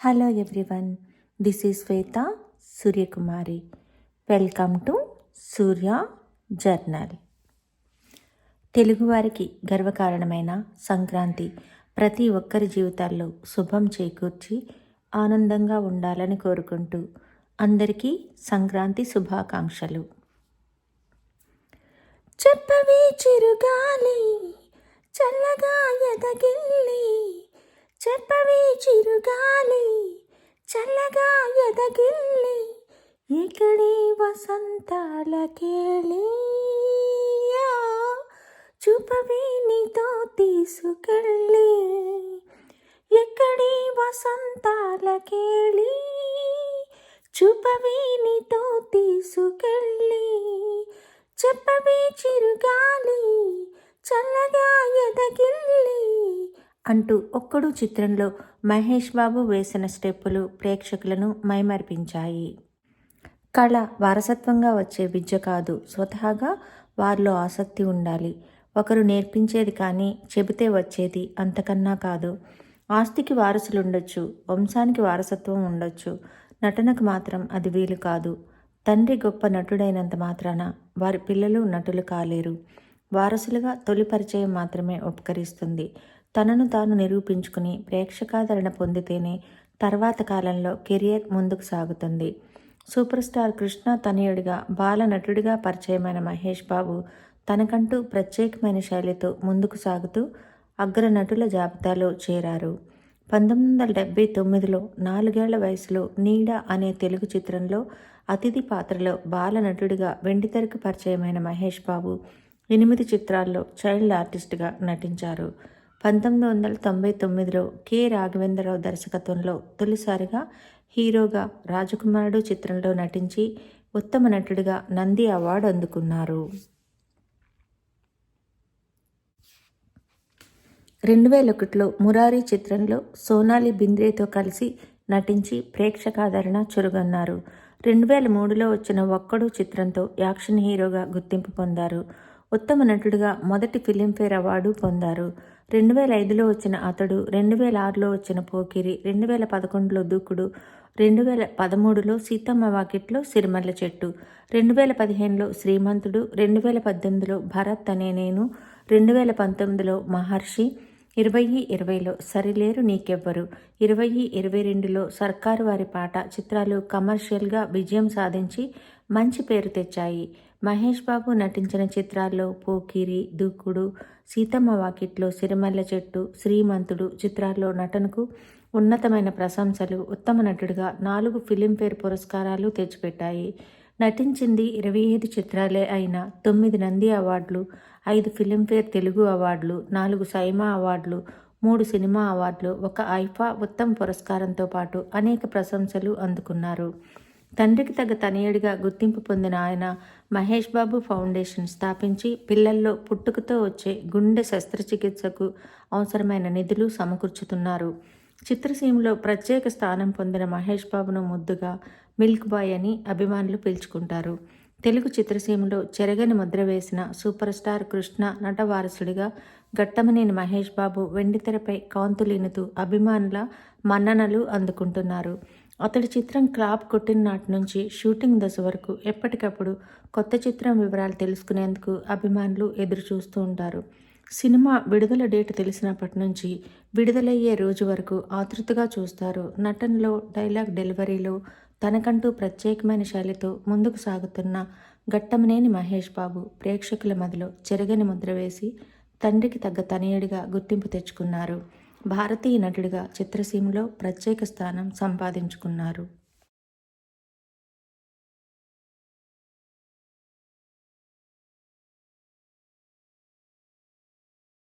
Hello everyone this is Shweta Suryakumari welcome to Surya journal తెలుగువారికి గర్వకారణమైన సంక్రాంతి ప్రతి ఒక్కరి జీవితాల్లో శుభం చేకూర్చి ఆనందంగా ఉండాలని కోరుకుంటూ అందరికీ సంక్రాంతి శుభాకాంక్షలు. చెప్పవే చిరుగాలి చల్లగా ఎదగిల్లి చెప్పవే చిరుగాలి చల్లగా ఎదగిల్లి ఇక్కడే వసంతాల కేళి చూపవే నీతో తీసుకెళ్ళి ఎక్కడే వసంతాల కేళి చూపవే నీతో తీసుకెళ్ళి చెప్పవే చిరుగాలి చల్లగా ఎదగిల్లి అంటూ ఒక్కడు చిత్రంలో మహేష్ బాబు వేసిన స్టెప్పులు ప్రేక్షకులను మైమర్పించాయి. కళ వారసత్వంగా వచ్చే విద్య కాదు. స్వతహాగా వారిలో ఆసక్తి ఉండాలి. ఒకరు నేర్పించేది కానీ చెబితే వచ్చేది అంతకన్నా కాదు. ఆస్తికి వారసులు ఉండొచ్చు వంశానికి వారసత్వం ఉండొచ్చు. నటనకు మాత్రం అది వీలు కాదు. తండ్రి గొప్ప నటుడైనంత మాత్రాన వారి పిల్లలు నటులు కాలేరు. వారసులుగా తొలి పరిచయం మాత్రమే ఉపకరిస్తుంది. తనను తాను నిరూపించుకుని ప్రేక్షకాదరణ పొందితేనే తర్వాత కాలంలో కెరియర్ ముందుకు సాగుతుంది. సూపర్ స్టార్ కృష్ణ తనయుడిగా బాల నటుడిగా పరిచయమైన మహేష్ బాబు తనకంటూ ప్రత్యేకమైన శైలితో ముందుకు సాగుతూ అగ్ర నటుల జాబితాలో చేరారు. పంతొమ్మిది వందల డెబ్బై తొమ్మిదిలో నాలుగేళ్ళ వయసులో నీడ అనే తెలుగు చిత్రంలో అతిథి పాత్రలో బాల నటుడిగా వెండితెరకు పరిచయమైన మహేష్ బాబు ఎనిమిది చిత్రాల్లో చైల్డ్ ఆర్టిస్ట్గా నటించారు. పంతొమ్మిది వందల తొంభై తొమ్మిదిలో కె. రాఘవేంద్రరావు దర్శకత్వంలో తొలిసారిగా హీరోగా రాజకుమారుడు చిత్రంలో నటించి ఉత్తమ నటుడిగా నంది అవార్డు అందుకున్నారు. రెండు వేల ఒకటిలో మురారి చిత్రంలో సోనాలి బింద్రేతో కలిసి నటించి ప్రేక్షకాదరణ చురుగన్నారు. రెండు వేల మూడులో వచ్చిన ఒక్కడు చిత్రంతో యాక్షన్ హీరోగా గుర్తింపు పొందారు. ఉత్తమ నటుడిగా మొదటి ఫిలింఫేర్ అవార్డు పొందారు. రెండు వేల ఐదులో వచ్చిన అతడు రెండు వేల ఆరులో వచ్చిన పోకిరి రెండు వేల పదకొండులో దూకుడు రెండు వేల పదమూడులో సీతమ్మ వాకిట్లో సిరిమల్ల చెట్టు రెండు వేల పదిహేనులో శ్రీమంతుడు రెండు వేల పద్దెనిమిదిలో భరత్ అనే నేను రెండు వేల పంతొమ్మిదిలో మహర్షి ఇరవై ఇరవైలో సరిలేరు నీకెవ్వరు ఇరవై ఇరవై రెండులో సర్కారు వారి పాట చిత్రాలు కమర్షియల్గా విజయం సాధించి మంచి పేరు తెచ్చాయి. మహేష్ బాబు నటించిన చిత్రాల్లో పోకిరి దూకుడు సీతమ్మ వాకిట్లో సిరిమల్ల చెట్టు శ్రీమంతుడు చిత్రాల్లో నటనకు ఉన్నతమైన ప్రశంసలు ఉత్తమ నటుడిగా నాలుగు ఫిలింఫేర్ పురస్కారాలు తెచ్చిపెట్టాయి. నటించింది ఇరవై ఐదు చిత్రాలే అయిన తొమ్మిది నంది అవార్డులు ఐదు ఫిలింఫేర్ తెలుగు అవార్డులు నాలుగు సైమా అవార్డులు మూడు సినిమా అవార్డులు ఒక ఐఫా ఉత్తమ పురస్కారంతో పాటు అనేక ప్రశంసలు అందుకున్నారు. తండ్రికి తగ్గ తనయుడిగా గుర్తింపు పొందిన ఆయన మహేష్ బాబు ఫౌండేషన్ స్థాపించి పిల్లల్లో పుట్టుకతో వచ్చే గుండె శస్త్రచికిత్సకు అవసరమైన నిధులు సమకూర్చుతున్నారు. చిత్రసీమలో ప్రత్యేక స్థానం పొందిన మహేష్ బాబును ముద్దుగా మిల్క్ బాయ్ అని అభిమానులు పిలుచుకుంటారు. తెలుగు చిత్రసీమలో చెరగని ముద్ర వేసిన సూపర్ స్టార్ కృష్ణ నటవారసుడిగా గట్టమనేని మహేష్ బాబు వెండితెరపై కాంతులీనుతూ అభిమానుల మన్ననలు అందుకుంటున్నారు. అతడి చిత్రం క్లాప్ కొట్టిన నాటి నుంచి షూటింగ్ దశ వరకు ఎప్పటికప్పుడు కొత్త చిత్రం వివరాలు తెలుసుకునేందుకు అభిమానులు ఎదురు చూస్తూ ఉంటారు. సినిమా విడుదల డేట్ తెలిసినప్పటి నుంచి విడుదలయ్యే రోజు వరకు ఆతృతగా చూస్తారు. నటనలో డైలాగ్ డెలివరీలో తనకంటూ ప్రత్యేకమైన శైలితో ముందుకు సాగుతున్న ఘట్టమనేని మహేష్ బాబు ప్రేక్షకుల మదిలో చెరగని ముద్ర వేసి తండ్రికి తగ్గ తనయుడిగా గుర్తింపు తెచ్చుకున్నారు. భారతీయ నటుడిగా చిత్రసీమలో ప్రత్యేక స్థానం సంపాదించుకున్నారు.